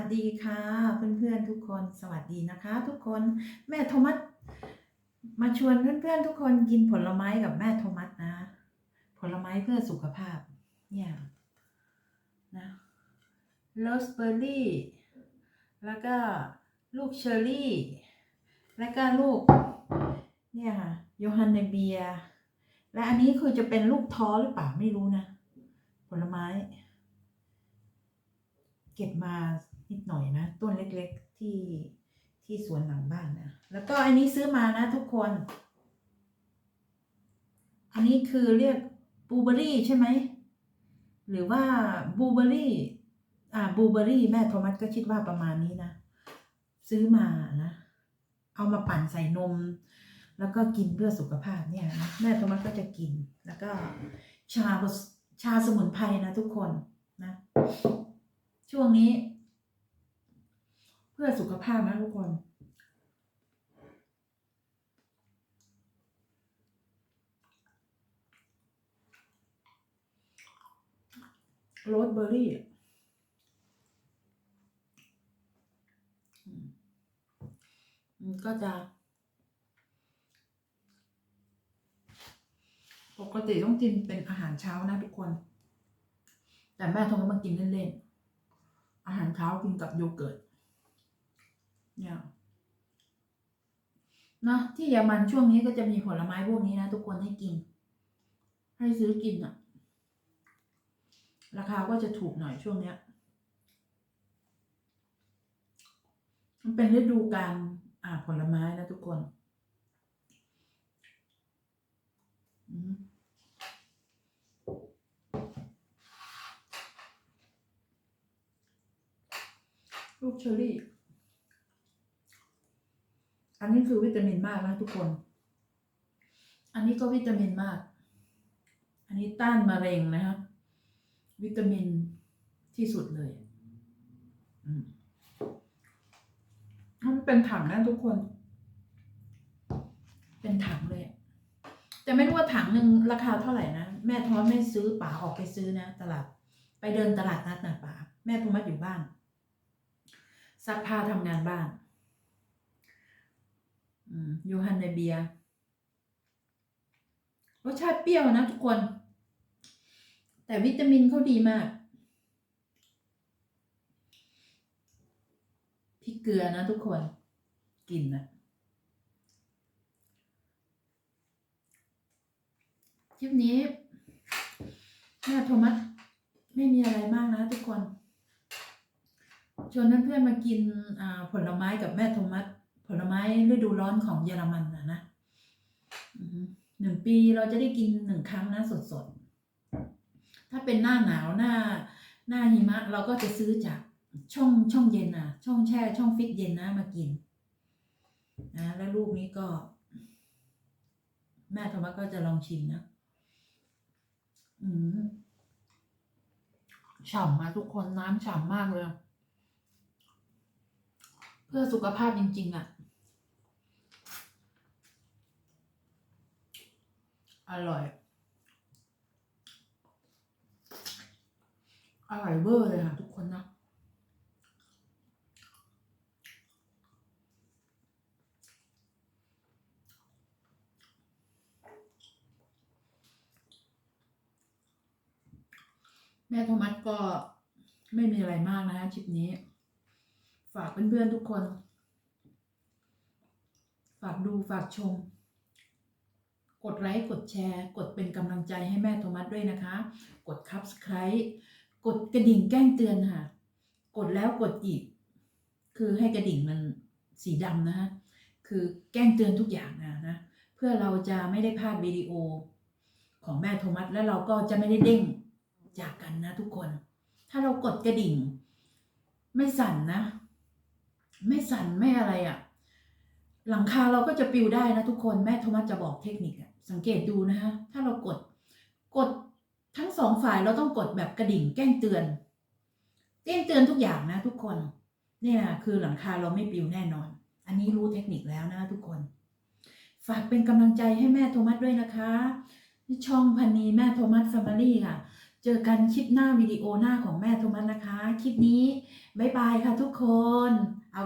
สดีค่ะ เพื่อนๆทุกคนสวัสดีนะคะ ทุกคนแม่โทมัสมาชวนเพื่อนๆทุกคนกินผลไม้กับแม่โทมัสนะ ผลไม้เพื่อสุขภาพเนี่ยนะโรสเบอร์รี่แล้วก็ลูกเชอร์รี่ แล้วก็ลูกเนี่ยค่ะโยฮันเนเบีย และอันนี้คือจะเป็นลูกท้อหรือเปล่าไม่รู้นะ ผลไม้ เก็บมานิดหน่อยนะต้นเล็กๆที่ที่สวนหลังบ้านนะแล้วก็อันนี้ซื้อมานะทุกคน อันนี้คือเรียกบูเบอรี่ใช่ไหมหรือว่าบูเบอรี่อ่าบูเบอรี่แม่โทมัสก็คิดว่าประมาณนี้นะ ซื้อมานะ เอามาปั่นใส่นม แล้วก็กินเพื่อสุขภาพเนี่ยนะแม่โทมัสก็จะกิน แล้วก็ชาชาสมุนไพรนะทุกคนนะ ช่วงนี้ เพื่อสุขภาพนะทุกคนโรสเบอร์รี่อืมมันก็จะ ปกติต้องกินเป็นอาหารเช้านะทุกคน แต่แม่ทงมากินเล่นๆ เช้ากินกับโยเกิร์ตเนี่ยนะที่เยอรมันช่วงนี้ก็จะมีผลไม้พวกนี้นะ ทุกคนให้กิน ให้ซื้อกินอะ่ะราคาก็จะถูกหน่อยช่วงเนี้ย มันเป็นฤดูการอ่าผลไม้นะทุกคน อืม ลูกเชอรี่ อันนี้คือวิตามินมากนะทุกคน อันนี้ก็วิตามินมาก อันนี้ต้านมะเร็งนะครับวิตามินที่สุดเลยอืมมันเป็นถังนะทุกคน เป็นถังเลย แต่ไม่รู้ว่าถังหนึ่งราคาเท่าไหร่นะ แม่ท้อไม่ซื้อป๋าออกไปซื้อนะ ตลาด ไปเดินตลาดนัดนะป๋าแม่โทมัสอยู่บ้าน ซักผ้าทำงานบ้านยูฮันในเบียร์รสชาติเปรี้ยวนะทุกคน แต่วิตามินเขาดีมากพริกเกลือนะทุกคนกินนะคลิปนี้แม่โทมัสไม่มีอะไรมากนะทุกคน ชวนเพื่อนๆมากินผลไม้กับแม่โทมัสผลไม้ฤดูร้อนของเยอรมันนะนะหนึ่งปีเราจะได้กินหนึ่งครั้งนะสดๆ ถ้าเป็นหน้าหนาวหน้าหน้าหิมะ เราก็จะซื้อจากช่องช่องเย็นนะช่องแช่ ช่องฟิตเย็นนะมากินนะแล้วลูกนี้ก็ แม่โทมัสก็จะลองชิมนะ อืมฉ่ำมาทุกคนน้ำฉ่ำมากเลย พื่อสุขภาพจริงๆอะ่ะ อร่อย อร่อยเวอร์เลยค่ะทุกคนนะแม่โทมัสก็ไม่มีอะไรมากนะคะคลิปนี้ ฝากเพื่อนๆทุกคน ฝากดูฝากชม กดไลค์กดแชร์ กดเป็นกำลังใจให้แม่โทมัสด้วยนะคะ กด subscribe กดกระดิ่งแจ้งเตือนค่ะ กดแล้วกดอีก คือให้กระดิ่งมันสีดำนะคะคือแจ้งเตือนทุกอย่างนะนะเพื่อเราจะไม่ได้พลาดวิดีโอของแม่โทมัสและเราก็จะไม่ได้เด้งจากกันนะทุกคน ถ้าเรากดกระดิ่ง ไม่สั่นนะ ไม่สั่นไม่อะไรอะ่ะ หลังคาเราก็จะปิวได้นะทุกคนแม่โทมัสจะบอกเทคนิคอะสังเกตดูนะคะถ้าเรากดกดทั้งสองฝ่ายเราต้องกดแบบกระดิ่งแจ้งเตือนแจ้งเตือนทุกอย่างนะทุกคนเนี่ยนะคือหลังคาเราไม่ปิวแน่นอน อันนี้รู้เทคนิคแล้วนะทุกคน ฝากเป็นกำลังใจให้แม่โทมัสด้วยนะคะ ช่องพันนีแม่โทมัสแฟมิลี่ค่ะ เจอกันคลิปหน้าวิดีโอหน้าของแม่โทมัสนะคะ คลิปนี้ บ๊ายบายค่ะทุกคน เอา